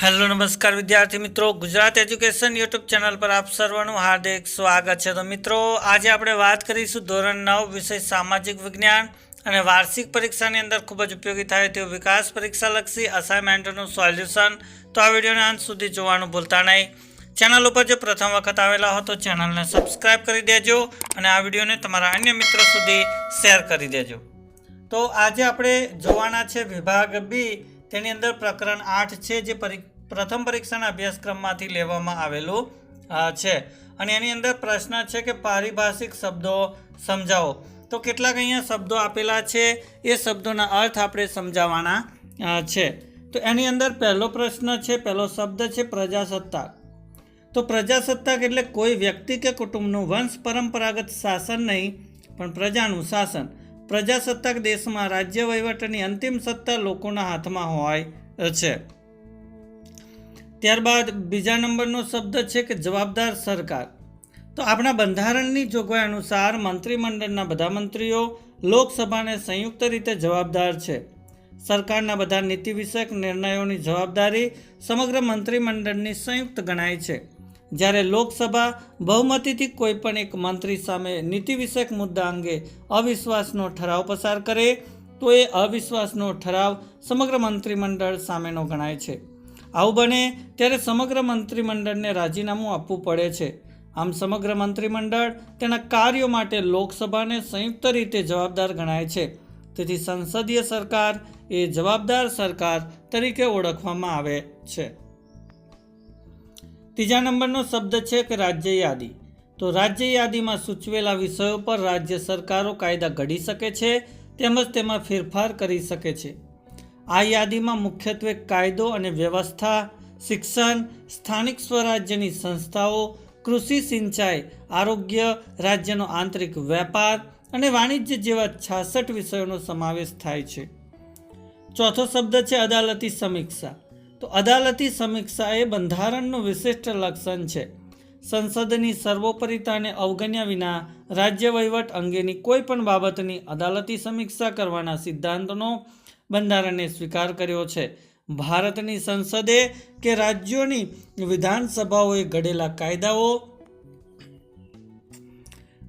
Hello, નમસ્કાર વિદ્યાર્થી મિત્રો. ગુજરાત એજ્યુકેશન યુટ્યુબ ચેનલ પર આપ સર્વનું હાર્દિક સ્વાગત છે. તો મિત્રો, આજે આપણે વાત કરીશું ધોરણ નવ, વિષય સામાજિક વિજ્ઞાન અને વાર્ષિક પરીક્ષાની અંદર ખૂબ જ ઉપયોગી થાય તેવું વિકાસ પરીક્ષાલક્ષી અસાઇનમેન્ટનું સોલ્યુશન તો આ વિડીયોને અંત સુધી જોવાનું ભૂલતા નહીં. ચેનલ ઉપર જો પ્રથમ વખત આવેલા હો તો ચેનલને સબસ્ક્રાઈબ કરી દેજો અને આ વિડીયોને તમારા અન્ય મિત્રો સુધી શેર કરી દેજો. તો આજે આપણે જોવાના છે વિભાગ બી તેની અંદર પ્રકરણ આઠ છે, જે પરી, પ્રથમ પરીક્ષાના અભ્યાસક્રમમાંથી લેવામાં આવેલું છે. અને એની અંદર પ્રશ્ન છે કે પારિભાષિક શબ્દો સમજાવો. તો કેટલાક અહીંયા શબ્દો આપેલા છે, એ શબ્દોના અર્થ આપણે સમજાવવાના છે. તો એની અંદર પહેલો પ્રશ્ન છે, પહેલો શબ્દ છે પ્રજાસત્તાક. તો પ્રજાસત્તાક એટલે કોઈ વ્યક્તિ કે કુટુંબનું વંશ પરંપરાગત શાસન નહીં, પણ પ્રજાનું શાસન. પ્રજાસત્તાક દેશમાં રાજ્ય વહીવટની અંતિમ સત્તા લોકોના હાથમાં હોય છે. ત્યારબાદ બીજા નંબરનો શબ્દ છે કે જવાબદાર સરકાર. તો આપણા બંધારણની જોગવાઈ અનુસાર મંત્રીમંડળના બધા મંત્રીઓ લોકસભાને સંયુક્ત રીતે જવાબદાર છે. સરકારના બધા નીતિ વિષયક નિર્ણયોની જવાબદારી સમગ્ર મંત્રીમંડળની સંયુક્ત ગણાય છે. જ્યારે લોકસભા બહુમતીથી કોઈ પણ એક મંત્રી સામે નીતિ વિષયક મુદ્દા અંગે અવિશ્વાસનો ઠરાવ પસાર કરે, તો એ અવિશ્વાસનો ઠરાવ સમગ્ર મંત્રીમંડળ સામેનો ગણાય છે. આવું બને ત્યારે સમગ્ર મંત્રીમંડળને રાજીનામું આપવું પડે છે. આમ સમગ્ર મંત્રીમંડળ તેના કાર્યો માટે લોકસભાને સંયુક્ત રીતે જવાબદાર ગણાય છે. તેથી સંસદીય સરકાર એ જવાબદાર સરકાર તરીકે ઓળખવામાં આવે છે. ત્રીજા નંબરનો શબ્દ છે કે રાજ્ય યાદી. તો રાજ્ય યાદીમાં સૂચવેલા વિષયો પર રાજ્ય સરકારો કાયદા ઘડી શકે છે, તેમજ તેમાં ફેરફાર કરી શકે છે. આ યાદીમાં મુખ્યત્વે કાયદો અને વ્યવસ્થા, શિક્ષણ, સ્થાનિક સ્વરાજ્યની સંસ્થાઓ, કૃષિ સિંચાઈ, આરોગ્ય, રાજ્યનો આંતરિક વેપાર અને વાણિજ્ય જેવા છાસઠ વિષયોનો સમાવેશ થાય છે. ચોથો શબ્દ છે અદાલતી સમીક્ષા. તો અદાલતી સમીક્ષા એ બંધારણનું વિશિષ્ટ લક્ષણ છે. સંસદની સર્વોપરિતાને અવગણ્યા વિના રાજ્ય વહીવટ અંગેની કોઈ પણ બાબતની અદાલતી સમીક્ષા કરવાના સિદ્ધાંતનો બંધારણે સ્વીકાર કર્યો છે. ભારતની સંસદે કે રાજ્યોની વિધાનસભાઓએ ઘડેલા કાયદાઓ,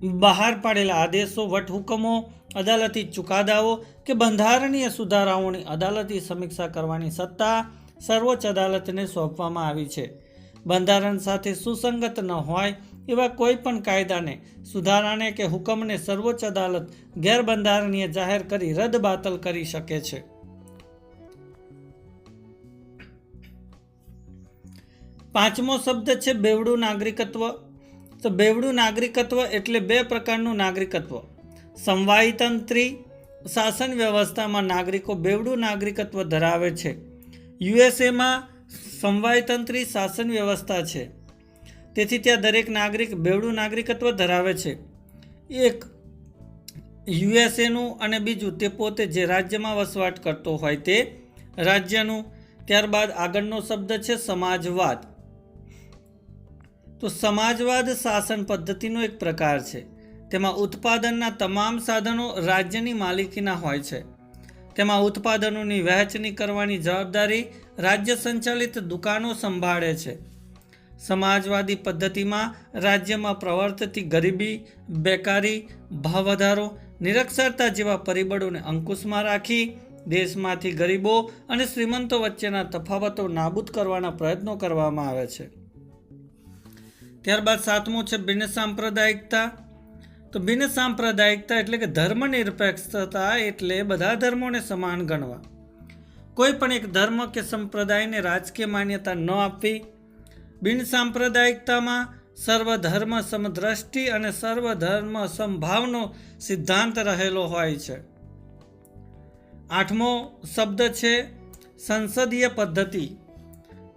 બહાર પાડેલા આદેશો, વટહુકમો, અદાલતી ચુકાદાઓ કે બંધારણીય સુધારાઓની અદાલતી સમીક્ષા કરવાની સત્તા સર્વોચ્ચ અદાલતને સોંપવામાં આવી છે. બંધારણ સાથે સુસંગત ન હોય એવા કોઈ પણ કાયદાને સુધારાને કે હુકમને સર્વોચ્ચ અદાલત ગેરબંધારણીય જાહેર કરી રદ બાતલ કરી શકે છે. પાંચમો શબ્દ છે બેવડું નાગરિકત્વ. તો બેવડું નાગરિકત્વ એટલે બે પ્રકારનું નાગરિકત્વ. સંવાયતંત્રી શાસન વ્યવસ્થામાં નાગરિકો બેવડું નાગરિકત્વ ધરાવે છે. યુએસએમાં સમવાયતંત્રી શાસન વ્યવસ્થા છે. તેથી ત્યાં દરેક નાગરિક, બેવડું નાગરિકત્વ ધરાવે છે. એક યુએસએનું અને બીજું તે પોતે જે રાજ્યમાં વસવાટ કરતો હોય તે રાજ્યનું. ત્યારબાદ આગળનો શબ્દ છે સમાજવાદ. તો સમાજવાદ શાસન પદ્ધતિનો એક પ્રકાર છે. તેમાં ઉત્પાદનના તમામ સાધનો રાજ્યની માલિકીના હોય છે. તેમાં ઉત્પાદનોની વહેંચણી કરવાની જવાબદારી રાજ્ય સંચાલિત દુકાનો સંભાળે છે. સમાજવાદી પદ્ધતિમાં રાજ્યમાં પ્રવર્તતી ગરીબી, બેકારી ભાવ વધારો નિરક્ષરતા જેવા પરિબળોને અંકુશમાં રાખી દેશમાંથી ગરીબો અને શ્રીમંતો વચ્ચેના તફાવતો નાબૂદ કરવાના પ્રયત્નો કરવામાં આવે છે. ત્યારબાદ સાતમું છે બિન સાંપ્રદાયિકતા. તો બિન સાંપ્રદાયિકતા એટલે કે ધર્મ નિરપેક્ષતા એટલે બધા ધર્મોને સમાન ગણવા. કોઈ પણ એક ધર્મ કે સંપ્રદાયને રાજકીય માન્યતા ન આપવી. બિન સાંપ્રદાયિકતામાં સર્વધર્મ સમદ્રષ્ટિ અને સર્વધર્મ સંભાવનો સિદ્ધાંત રહેલો હોય છે. આઠમો શબ્દ છે સંસદીય પદ્ધતિ.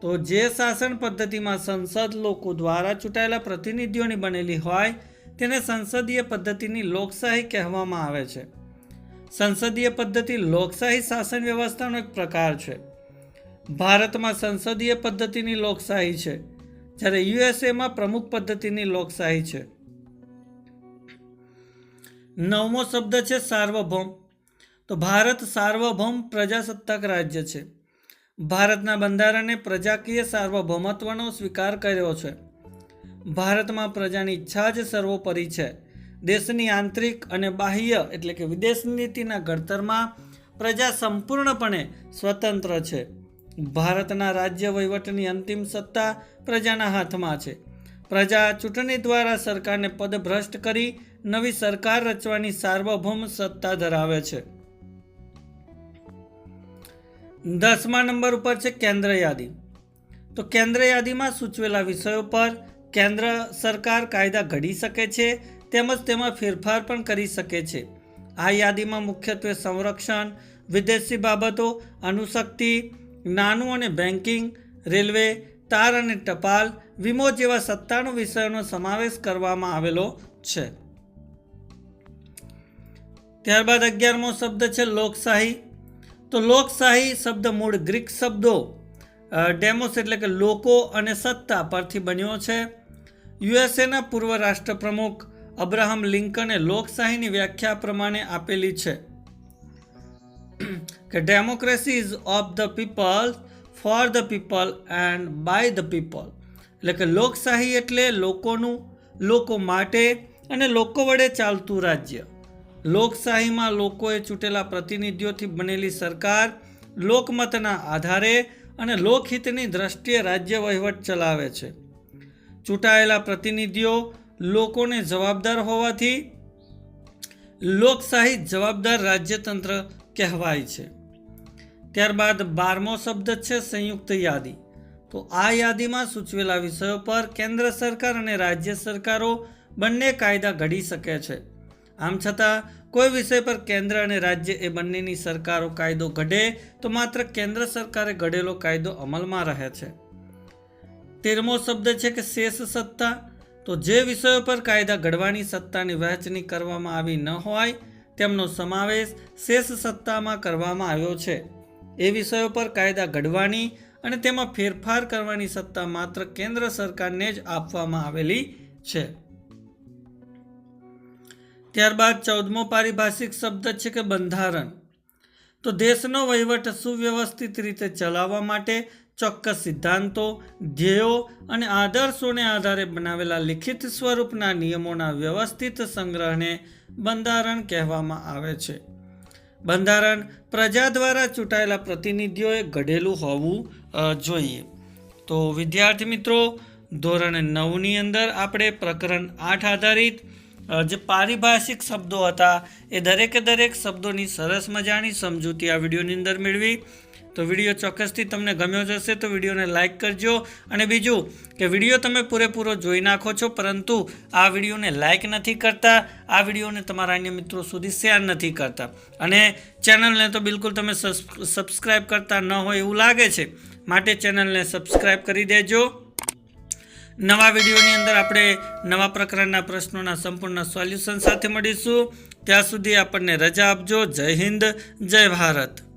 તો જે શાસન પદ્ધતિમાં સંસદ લોકો દ્વારા ચૂંટાયેલા પ્રતિનિધિઓની બનેલી હોય તેને સંસદીય પદ્ધતિની લોકશાહી કહેવામાં આવે છે. સંસદીય પદ્ધતિ લોકશાહી શાસન વ્યવસ્થાનો એક પ્રકાર છે. ભારતમાં સંસદીય પદ્ધતિની લોકશાહી છે, જ્યારે યુએસએમાં પ્રમુખ પદ્ધતિની લોકશાહી છે. નવમો શબ્દ છે સાર્વભૌમ. તો ભારત સાર્વભૌમ પ્રજાસત્તાક રાજ્ય છે. ભારતના બંધારણે પ્રજાકીય સાર્વભૌમત્વનો સ્વીકાર કર્યો છે. ભારતમાં પ્રજાની ઈચ્છા જ સર્વોપરી છે. દેશની આંતરિક અને બાહ્ય એટલે કે વિદેશ નીતિના ઘડતરમાં પ્રજા સંપૂર્ણપણે સ્વતંત્ર છે. ભારતના રાજ્ય વહીવટની અંતિમ સત્તા પ્રજાના હાથમાં છે. પ્રજા ચૂંટણી દ્વારા સરકારને પદભ્રષ્ટ કરી નવી સરકાર રચવાની સાર્વભૌમ સત્તા ધરાવે છે. દસમા નંબર ઉપર છે કેન્દ્ર યાદી. તો કેન્દ્ર યાદીમાં સૂચવેલા વિષયો પર કેન્દ્ર સરકાર કાયદા ઘડી શકે છે તેમજ તેમાં ફેરફાર પણ કરી શકે છે. આ યાદીમાં મુખ્યત્વે સંરક્ષણ, વિદેશી બાબતો અણુશક્તિ નાનું અને બેન્કિંગ રેલવે, તાર અને ટપાલ, વીમો જેવા સત્તાણું વિષયોનો સમાવેશ કરવામાં આવેલો છે. ત્યારબાદ અગિયારમો શબ્દ છે લોકશાહી. તો લોકશાહી શબ્દ મૂળ ગ્રીક શબ્દો ડેમોસ એટલે કે લોકો અને સત્તા પરથી બન્યો છે. યુએસએના પૂર્વ રાષ્ટ્રપ્રમુખ અબ્રાહમ લિંકને લોકશાહીની વ્યાખ્યા પ્રમાણે આપેલી છે કે democracy is of the people for the people and by the people એટલે કે લોકશાહી એટલે લોકોનું, લોકો માટે અને લોકો વડે ચાલતું રાજ્ય. લોકશાહીમાં લોકોએ ચૂંટેલા પ્રતિનિધિઓથી બનેલી સરકાર લોકમતના આધારે અને લોકહિતની દ્રષ્ટિએ રાજ્ય વહીવટ ચલાવે છે. ચૂંટાયેલા પ્રતિનિધિઓ લોકોને જવાબદાર હોવાથી લોકશાહી જવાબદાર રાજ્યતંત્ર કહેવાય છે. ત્યારબાદ બારમો શબ્દ છે સંયુક્ત યાદી. તો આ યાદીમાં સૂચવેલા વિષયો પર કેન્દ્ર સરકાર અને રાજ્ય સરકારો બંને કાયદા ઘડી શકે છે. આમ છતાં, કોઈ વિષય પર કેન્દ્ર અને રાજ્ય એ બંનેની સરકારો કાયદો ઘડે તો માત્ર કેન્દ્ર સરકારે ઘડેલો કાયદો અમલમાં રહે છે. તેરમો શબ્દ છે કે શેષ સત્તા. તો જે વિષયો પર કાયદા ઘડવાની સત્તાની વહેંચણી કરવામાં આવી ન હોય, તેમનો સમાવેશ શેષ સત્તામાં કરવામાં આવ્યો છે. એ વિષયો પર કાયદા ઘડવાની અને તેમાં ફેરફાર કરવાની સત્તા માત્ર કેન્દ્ર સરકારને જ આપવામાં આવેલી છે. ત્યારબાદ ચૌદમો પારિભાષિક શબ્દ છે કે બંધારણ. તો દેશનો વહીવટ સુવ્યવસ્થિત રીતે ચલાવવા માટે ચોક્કસ સિદ્ધાંતો, ધ્યેયો અને આદર્શોને આધારે બનાવેલા લિખિત સ્વરૂપના નિયમોના વ્યવસ્થિત સંગ્રહને બંધારણ કહેવામાં આવે છે. બંધારણ પ્રજા દ્વારા ચૂંટાયેલા પ્રતિનિધિઓએ ઘડેલું હોવું જોઈએ. તો વિદ્યાર્થી મિત્રો, ધોરણ નવની અંદર આપણે પ્રકરણ આઠ આધારિત જે પારિભાષિક શબ્દો હતા, એ દરેકે દરેક શબ્દોની સરસ મજાની સમજૂતી આ વિડીયોની અંદર મેળવી. તો વીડિયો ચોક્કસથી તમને ગમ્યો જ હશે તો વિડીયોને લાઇક કરજો અને બીજું કે વીડિયો તમે પૂરેપૂરો જોઈ નાખો છો, પરંતુ આ વિડીયોને લાઇક નથી કરતા, આ વિડીયોને તમારા અન્ય મિત્રો સુધી શેર નથી કરતા. અને ચેનલને તો બિલકુલ તમે સબસ્ક્રાઈબ કરતા ન હોય એવું લાગે છે, માટે ચેનલને સબસ્ક્રાઇબ કરી દેજો. નવા વિડીયોની અંદર આપણે નવા પ્રકારના પ્રશ્નોના સંપૂર્ણ સોલ્યુશન સાથે મળીશું. ત્યાં સુધી આપણને રજા આપજો. જય હિન્દ, જય ભારત.